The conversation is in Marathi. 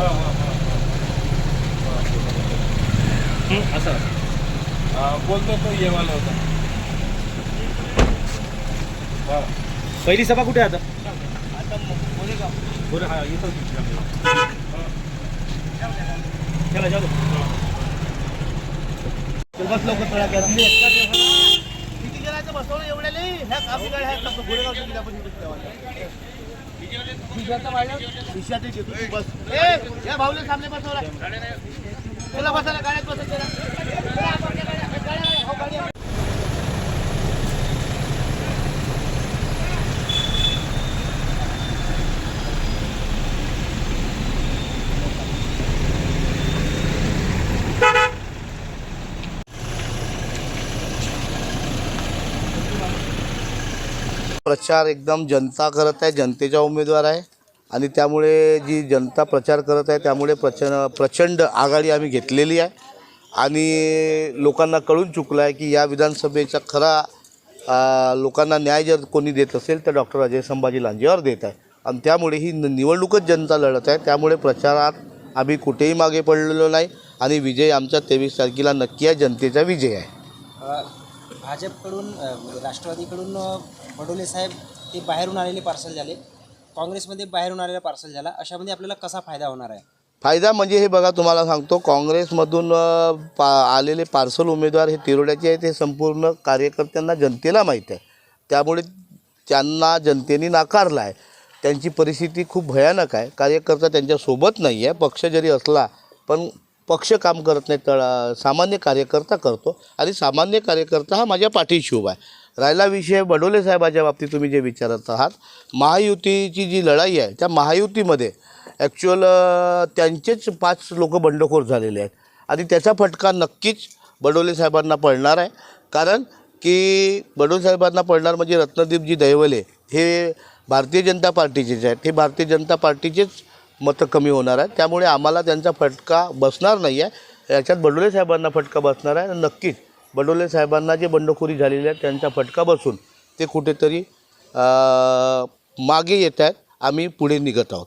हा, हा, हा. हं, असं. बोलतो तो येवाला होता. पहिली सभा कुठे आता? बरं हा येतो चला जाऊ बस लवकर थोडा. किती जणांचं बसवलं एवढ्या नाही ह्या कापीकडे ह्या कसं गोरेगावच्या बस. ए या भाऊले सामने बसवला. तुला बसायला गाड्यात बसत जरा. चला, आपल्या गाड्या- गाड्या- हो, गाड्या. प्रचार एकदम जनता करत आहे जनतेचा उमेदवार आहे. आणि त्यामुळे जी जनता प्रचार करत आहे त्यामुळे प्रचंड प्रचंड आघाडी आम्ही घेतलेली आहे. आणि लोकांना कळून चुकलं आहे की या विधानसभेचा खरा लोकांना न्याय जर कोणी देत असेल तर डॉक्टर अजय संभाजी लांजेवर देत आहे. आणि त्यामुळे ही न- निवडणूकच जनता लढत आहे. त्यामुळे प्रचारात आम्ही कुठेही मागे पडलेलो नाही. आणि विजय आमचा तेवीस तारखेला नक्की आहे जनतेचा विजय आहे. भाजपकडून राष्ट्रवादीकडून बडोले साहेब ते बाहेरून आलेले पार्सल झाले. काँग्रेसमध्ये बाहेरून आलेला पार्सल झाला. अशामध्ये आपल्याला कसा फायदा होणार आहे? फायदा म्हणजे हे बघा तुम्हाला सांगतो काँग्रेसमधून पा आलेले पार्सल उमेदवार हे तिरोड्याचे आहेत हे संपूर्ण कार्यकर्त्यांना जनतेला माहीत आहे. त्यामुळे त्यांना जनतेने नाकारला आहे. त्यांची परिस्थिती खूप भयानक आहे. कार्यकर्ता त्यांच्यासोबत नाही आहे पक्ष जरी असला पण पक्ष काम करत नाही तर सामान्य कार्यकर्ता करतो. आणि सामान्य कार्यकर्ता हा माझ्या पाठीशी उभा आहे. राहिला विषय बडोले साहेबाच्या बाबतीत तुम्ही जे विचारत आहात महायुतीची जी लढाई आहे त्या महायुतीमध्ये ॲक्च्युअल त्यांचेच पाच लोक बंडखोर झालेले आहेत. आणि त्याचा फटका नक्कीच बडोले साहेबांना पडणार आहे. कारण की बडोले साहेबांना पडणार म्हणजे रत्नदीपजी दैवले हे भारतीय जनता पार्टीचेच आहेत. हे भारतीय जनता पार्टीचेच मतं कमी होणार आहेत. त्यामुळे आम्हाला त्यांचा फटका बसणार नाही आहे याच्यात बडोले साहेबांना फटका बसणार आहे. नक्कीच बडोले साहेबांना जे बंडखोरी झालेली आहे त्यांचा फटका बसून ते कुठेतरी मागे येत आहेत. आम्ही पुढे निघत आहोत.